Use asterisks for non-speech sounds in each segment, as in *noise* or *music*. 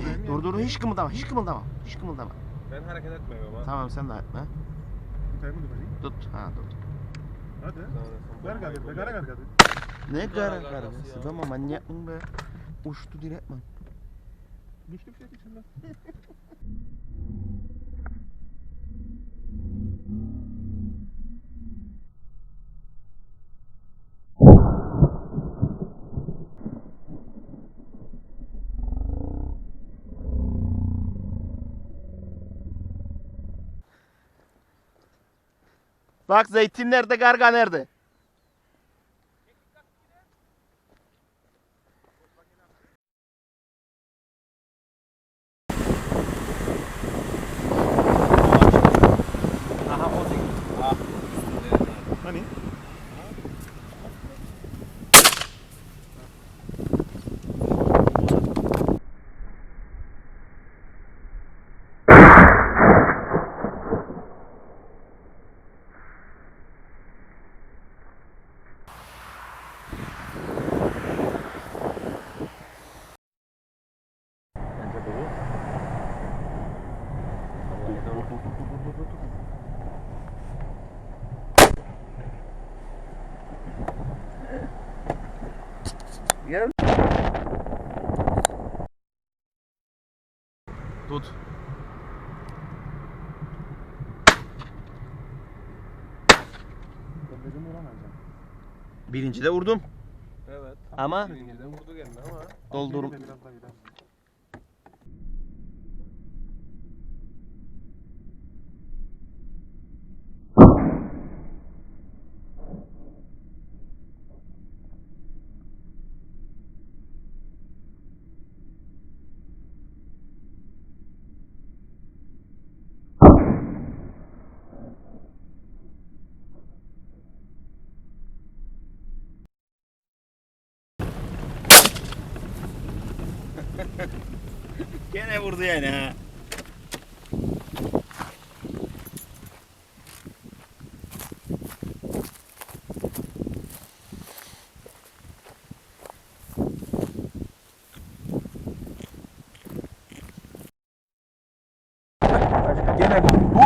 Durayım Dur dur hiç kımıldama hiç kımıldama hiç kımıldama. Ben hareket etmiyorum ama. Tamam sen de etme. Tutayım mı durayım? Tut ha tut. Hadi. Ver be. Kara gadet. Ne Gara ya? Sıvama manyak mı be? Uçtu direktman. Düştü bir şey içinden. *laughs* Bak zeytin nerede garga nerede? Aha o değil. Ah. üstünde zaten. Hani? Bence dolu. Gel. Tut. Ben dedim vuramayacağım. Birincide vurdum Evet. ama Birincide vurdu kendini ama. doldurum. Gene vurdu yani ha. Gene bu. Bu.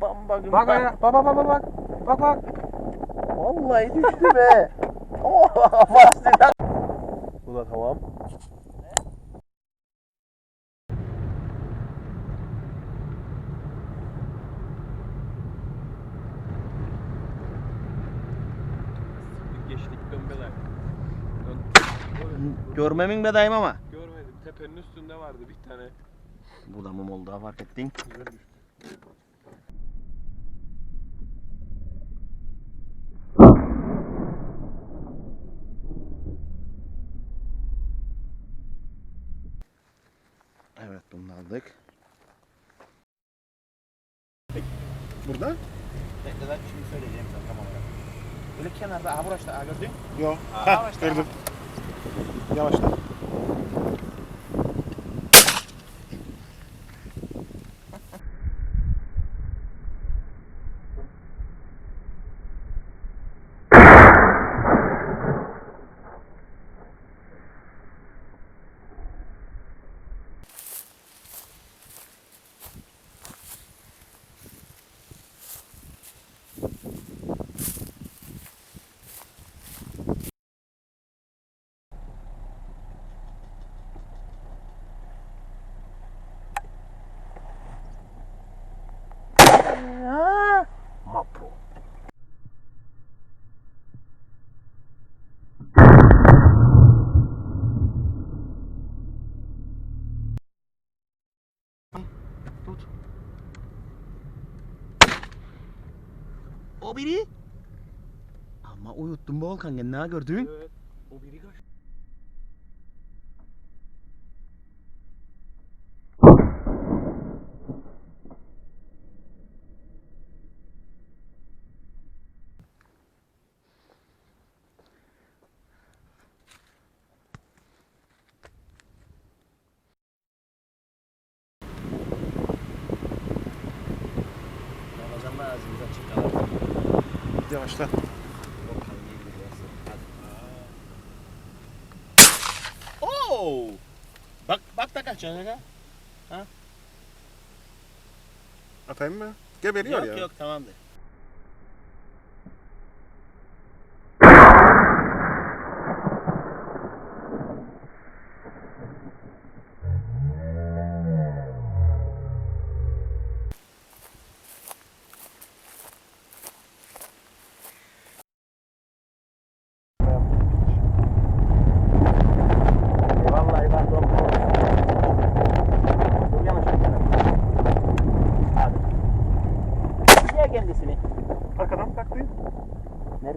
Bamba gibi. Bak. Bak bak bak bak, bak. Bak bak. Vallahi düştü be. *laughs* oh, bastı lan. Bu da tamam. Geçtik dönbeler. Görmemin bedayım ama. Görmedim. Tepenin üstünde vardı bir tane. Bu da mum oldu ha fark ettin. Güzel düştü. Evet bunu da aldık. Burada? Bekle lan şimdi söyleyeceğim sana tam olarak. Böyle kenarda aha burası aha gördün. Yok. Aha Heh, gördüm. Yavaşla. Mapo. Tut. O biri. Ama uyuttum Volkan ne gördün? Evet. O biri kaç. yavaşla. Oo! Bak bak da kaçacak ha. Ha? Atayım mı? Geberiyor yok, ya. Yok yok tamamdır.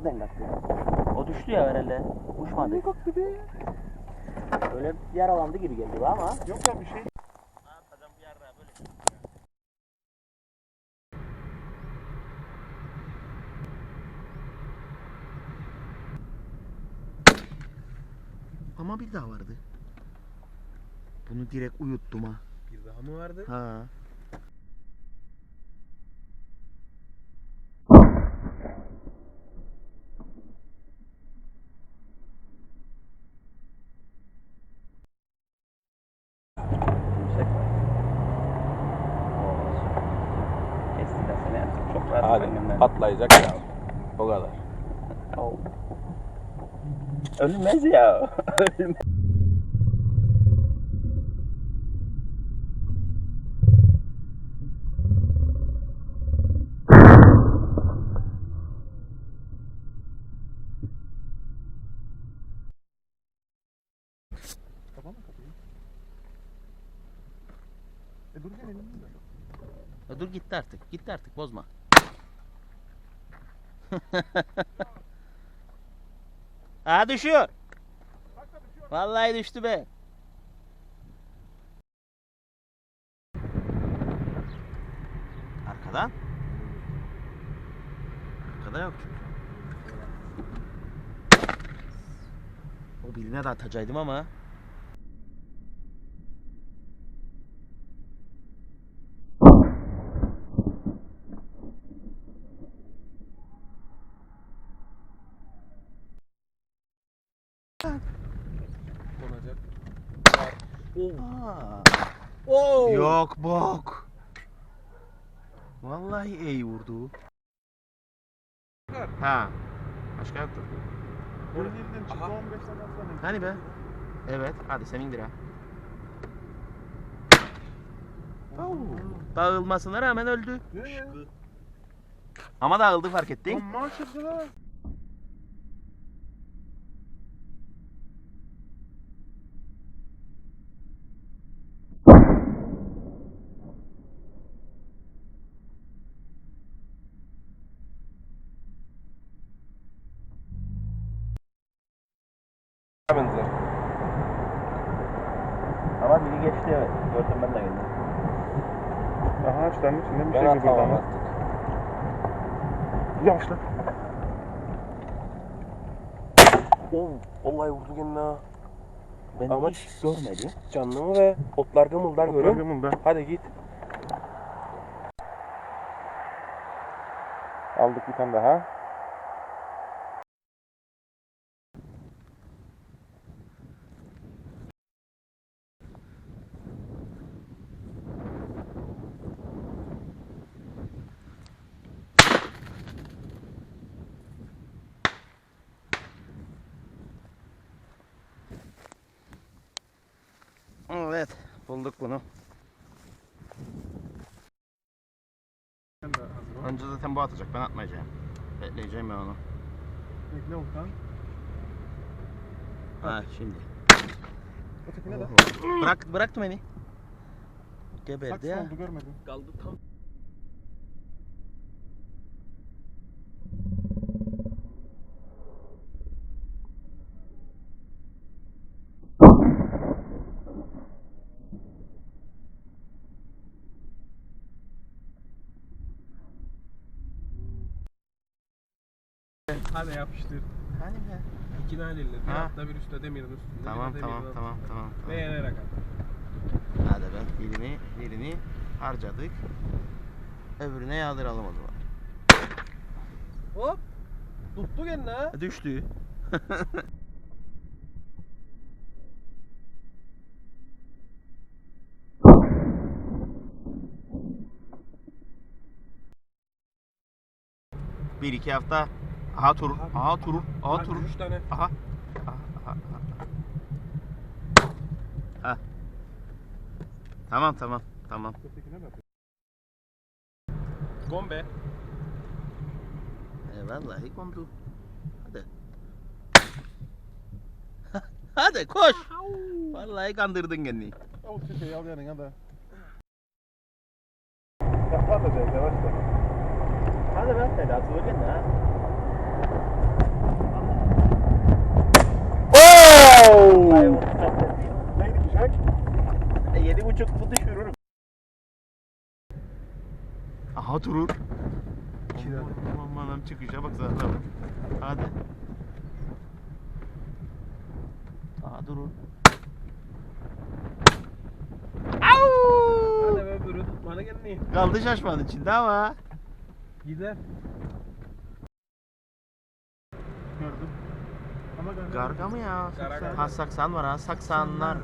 Nereden kalktı? O düştü ya herhalde. Uçmadı. Ne kalktı be? Böyle yaralandı gibi geldi bu ama. Yok ya bir şey. Ama bir daha vardı. Bunu direkt uyuttum ha. Bir daha mı vardı? Ha. Yüksek var. Oo, süper. Kestiler seni artık çok rahat Hadi kendimden. Patlayacak ya. O kadar. Ölmez ya. Ölmez. *laughs* Kapanma kapıyı. E dur gel elimde. Ya dur gitti artık. Gitti artık bozma. *laughs* Aa düşüyor. Vallahi düştü be. Arkadan. Arkada yok çünkü. O birine de atacaktım ama. Aa. Oo. Yok bok. Vallahi iyi vurdu. Ha. Başka yoktu. Bunun elinden çıktı Aha. 15 tane atsana. Hani be? Evet. Hadi senindir ha. Oo. Dağılmasına rağmen öldü. Ama dağıldı fark ettin. Lan Benzer. Ama biri geçti evet. Gördüm ben de gördüm. Aha açlanın içinden bir Ben şey atamam artık. Yavaşla. Oo. Vallahi vurdu kendine ha. Ben Ama hiç görmedim. Canlı mı ve otlar gımıldar görüyorum. Programım ben. Hadi git. Aldık bir tane daha. Evet. Bulduk bunu. Sen de hazır ol. Önce zaten bu atacak. Ben atmayacağım. Bekleyeceğim ben onu. Bekle Okan. Ha şimdi. Ötekine de. Bırak, bıraktı beni. Geberdi Saksı ya. oldu görmedim. Kaldı tam. tane yapıştır. Hani mi? İki tane elle. Bir Ha. altta bir üstte demirin üstünde. Tamam de tamam tamam tamam Ve tamam. Hadi ben birini birini harcadık. Öbürüne yağdıralım o zaman. Hop. Tuttu kendini. Düştü. *laughs* Bir iki hafta Aha turur. Aha turur. Aha turur. Üç tane. Aha. Aha. Aha. aha. Ha. Tamam tamam. Tamam. De. Gombe. E, vallahi kondu. Hadi. *laughs* Hadi koş. Vallahi kandırdın kendini. O çiçeği al yanına da. Yapma da yavaş da. Hadi be. Hadi atılır kendine ha. Neydi kuşak? E, Yedi buçuk bu düşürürüm. Aha durur. Aman aman çıkışa bak zaten. Hadi. Aha durur. Au! Hadi be bürü tutmana kendini. Kaldı şaşmanın içinde ama. Gider. Gördüm. Ama galiba- Garga mı ya? Garga. Ha saksan var ha saksanlar.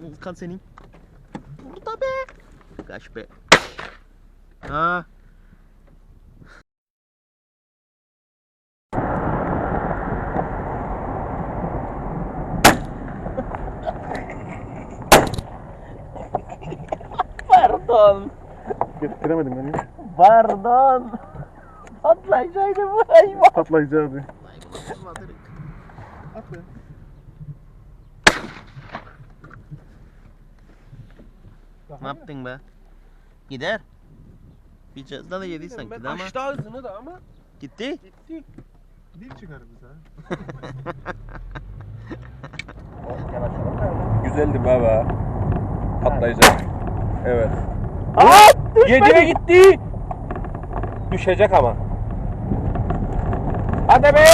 Volkan senin. Burada be. Kaç be. Ha. Pardon. Getiremedim beni. Pardon. Patlayacaktı bu hayvan. Patlayacağı At be. Ne yaptın be? Gider. Bir cezda da yedi sanki Ben de ama. açtı ağzını da ama Gitti. gitti. Dil çıkar bize. *laughs* Güzeldi baba. Patlayacak. Evet. Aa! Yediye gitti. Düşecek ama. Hadi be!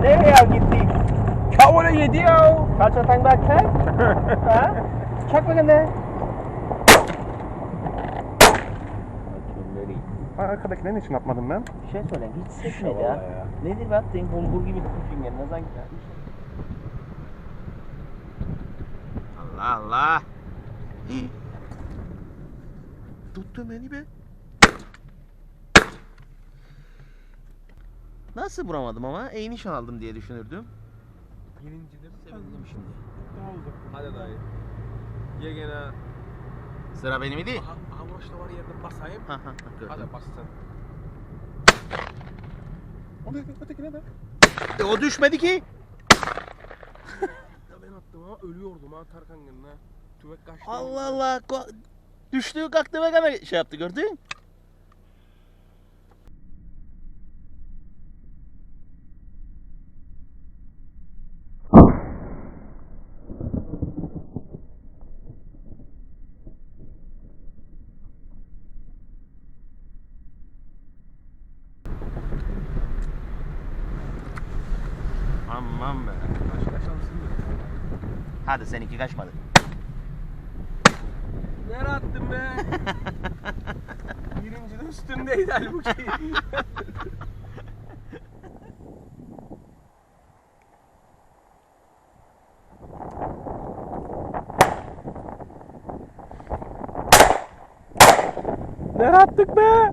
Nereye ya gitti? Kavura yedi ya. Kaç atan bak sen? ha? Çak bakın de. Ha, arkadaki ne için atmadım ben? Bir şey söyle hiç sekmedi ya. Nedir be attığın bulgur gibi tutmuşsun kendine sanki. Allah Allah. Tuttu beni be. Nasıl vuramadım ama? İyi nişan aldım diye düşünürdüm. Birincidir. Sevindim şimdi. Daha uzak. Hadi dayı. Ye gene. Sıra benim idi. Aha, aha boşta var yerde basayım. Ha ha gördüm. Hadi bas sen. O da ötekine de. E, o düşmedi ki. Ya ben attım ama ölüyordum ha Tarkan kendine. Tüvek kaçtı. Allah Allah. Ko- Düştüğü kalktı ve gene şey yaptı gördün? Aman be. Başka şansın yok. Hadi seninki kaçmadı. Nereye attın be? *laughs* Birincinin üstündeydi halbuki. Nereye attık be?